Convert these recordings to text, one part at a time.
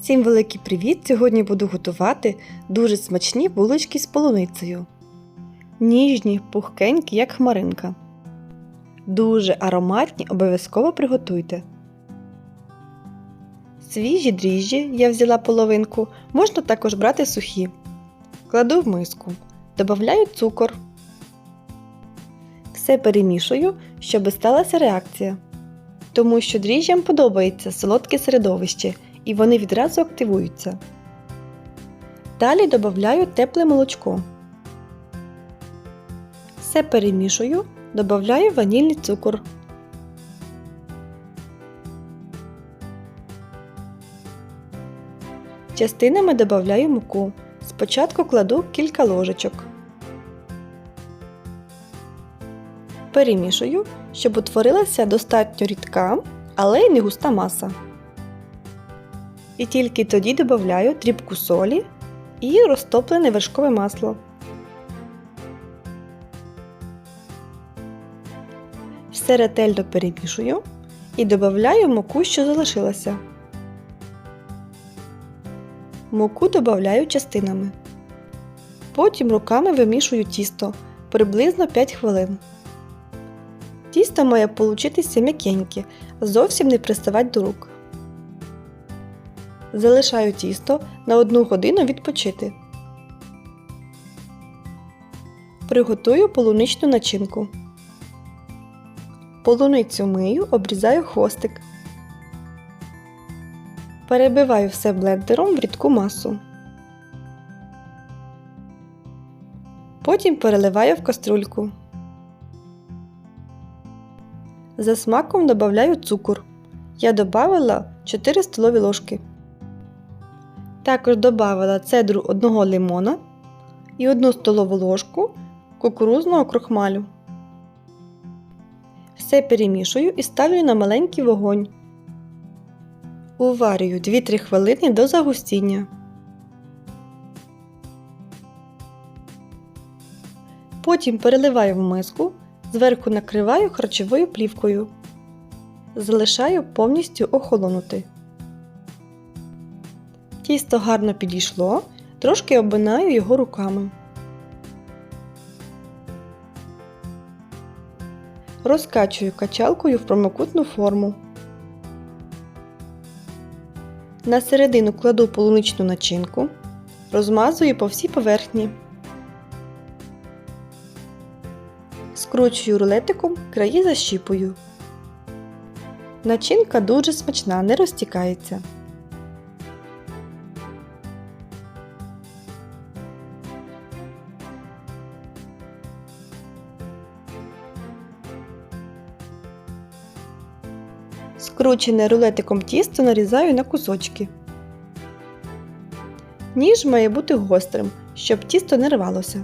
Всім великий привіт! Сьогодні буду готувати дуже смачні булочки з полуницею. Ніжні, пухкенькі, як хмаринка. Дуже ароматні, обов'язково приготуйте. Свіжі дріжджі я взяла половинку, можна також брати сухі. Кладу в миску. Добавляю цукор. Все перемішую, щоб сталася реакція. Тому що дріжджам подобається солодке середовище і вони відразу активуються. Далі додаю тепле молочко. Все перемішую, додаю ванільний цукор. Частинами додаю муку. Спочатку кладу кілька ложечок. Перемішую, щоб утворилася достатньо рідка, але й не густа маса. І тільки тоді додаю дрібку солі і розтоплене вершкове масло. Все ретельно перемішую і додаю муку, що залишилася. Муку додаю частинами. Потім руками вимішую тісто приблизно 5 хвилин. Тісто має получитися м'якеньке, зовсім не приставати до рук. Залишаю тісто на 1 годину відпочити. Приготую полуничну начинку. Полуницю мию, обрізаю хвостик. Перебиваю все блендером в рідку масу. Потім переливаю в каструльку. За смаком додаю цукор. Я додала 4 столові ложки. Також додала цедру одного лимона і 1 столову ложку кукурузного крохмалю. Все перемішую і ставлю на маленький вогонь. Уварюю 2-3 хвилини до загустіння. Потім переливаю в миску, зверху накриваю харчовою плівкою. Залишаю повністю охолонути. Тісто гарно підійшло, трошки обминаю його руками. Розкачую качалкою в промокутну форму. На середину кладу полуничну начинку, розмазую по всій поверхні. Скручую рулетиком, краї защіпую. Начинка дуже смачна, не розтікається. Скручене рулетиком тісто нарізаю на кусочки. Ніж має бути гострим, щоб тісто не рвалося.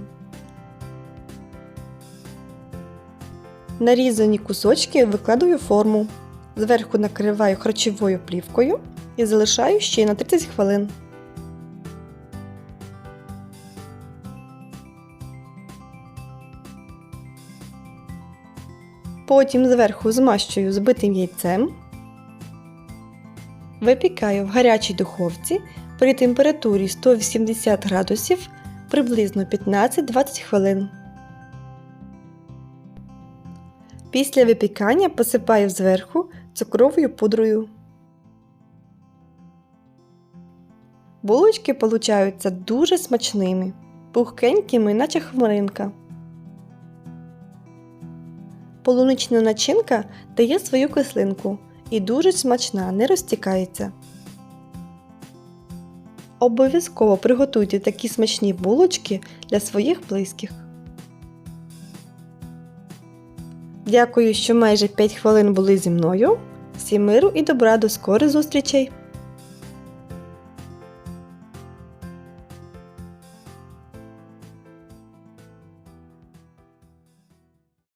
Нарізані кусочки викладаю в форму. Зверху накриваю харчовою плівкою і залишаю ще на 30 хвилин. Потім зверху змащую збитим яйцем. Випікаю в гарячій духовці при температурі 180 градусів приблизно 15-20 хвилин. Після випікання посипаю зверху цукровою пудрою. Булочки получаються дуже смачними, пухкенькими, наче хмаринка. Полунична начинка дає свою кислинку і дуже смачна, не розтікається. Обов'язково приготуйте такі смачні булочки для своїх близьких. Дякую, що майже 5 хвилин були зі мною. Всім миру і добра до скорих зустрічей!